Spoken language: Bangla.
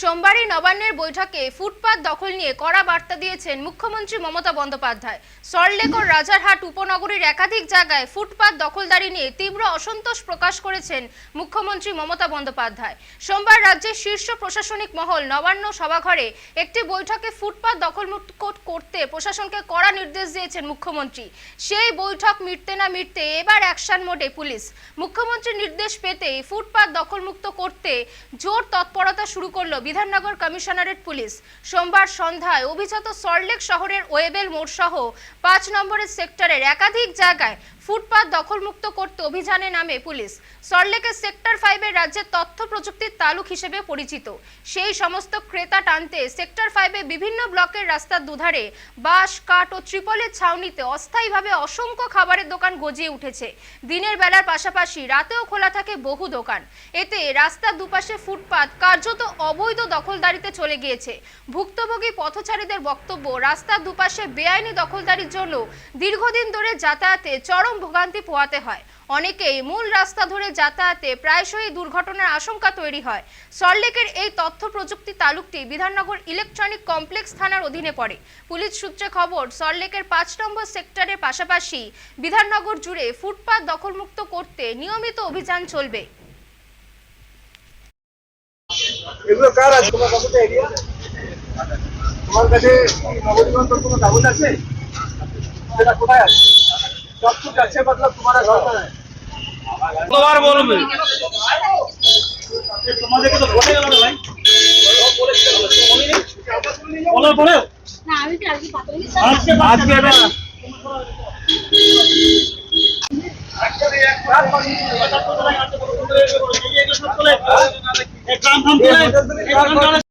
সোমবারই নবান্নের বৈঠকে ফুটপাত দখল নিয়ে কড়া বার্তা দিয়েছেন মুখ্যমন্ত্রী মমতা বন্দ্যোপাধ্যায়। সল্টলেক ও রাজারহাট উপনগরীর একাধিক জায়গায় ফুটপাত দখলদারি নিয়ে তীব্র অসন্তোষ প্রকাশ করেছেন মুখ্যমন্ত্রী মমতা বন্দ্যোপাধ্যায়। সোমবার রাজ্যের শীর্ষ প্রশাসনিক মহল নবান্ন সভাঘরে একটি বৈঠকে ফুটপাত দখলমুক্ত কর- করতে প্রশাসনকে কড়া নির্দেশ দিয়েছেন মুখ্যমন্ত্রী। সেই বৈঠক মিটতে না মিটতে এবার অ্যাকশন মোডে পুলিশ। মুখ্যমন্ত্রীর নির্দেশ পেতেই ফুটপাত দখলমুক্ত করতে জোর তৎপরতা শুরু করল বিধাননগর কমিশনারেট পুলিশ। সোমবার সন্ধ্যায় অভিজাত সল্টলেক শহরের ওয়েবেল মোড় সহ পাঁচ নম্বরের সেক্টরের একাধিক জায়গায় ফুটপাত দখলমুক্ত করতে অভিযানে নামে পুলিশ। সল্টলেকের সেক্টর ফাইভের রাজ্যের তথ্য প্রযুক্তির তালুক হিসেবে পরিচিত। সেই সমস্ত ক্রেতা টানতে সেক্টর ফাইভে বিভিন্ন ব্লকের রাস্তার দুধারে বাঁশ, কাঠ ও ত্রিপলের ছাউনিতে অস্থায়ীভাবে অসংখ্য খাবারের দোকান গজিয়ে উঠেছে। দিনের বেলার পাশাপাশি রাতেও খোলা থাকে বহু দোকান। এতে রাস্তার দুপাশে ফুটপাত কার্যত অবৈধ দখলদারিতে চলে গিয়েছে। ভুক্তভোগী পথচারীদের বক্তব্য, রাস্তার দুপাশে বেআইনি দখলদারির জন্য দীর্ঘদিন ধরে যাতায়াতে চরম ভোগান্তি পোয়াতে হয়। অনেকেই মূল রাস্তা ধরে যাতায়াতে প্রায়শই দুর্ঘটনার আশঙ্কা তৈরি হয়। সল্টলেকের এই তথ্য প্রযুক্তি তালুকটি বিধাননগর ইলেকট্রনিক কমপ্লেক্স থানার অধীনে পড়ে। পুলিশ সূত্রে খবর সল্টলেকের পাঁচ নম্বর সেক্টরের পাশাপাশি বিধাননগর জুড়ে ফুটপাত দখলমুক্ত করতে নিয়মিত অভিযান চলবে। তোমার কাছে তো এরিয়া তোমার কাছে কি নবনিবন্ধন কোনো কাগজ আছে? সেটা কোথায় আছে? সব कुछ अच्छे मतलब तुम्हारा घर का है কতবার বলবে তোমাদেরকে তো বলে গেল ভাই বলো বলো না আমি কি আজকে পাতা আজকে আজকে এটা গ্রাম ফাম চলে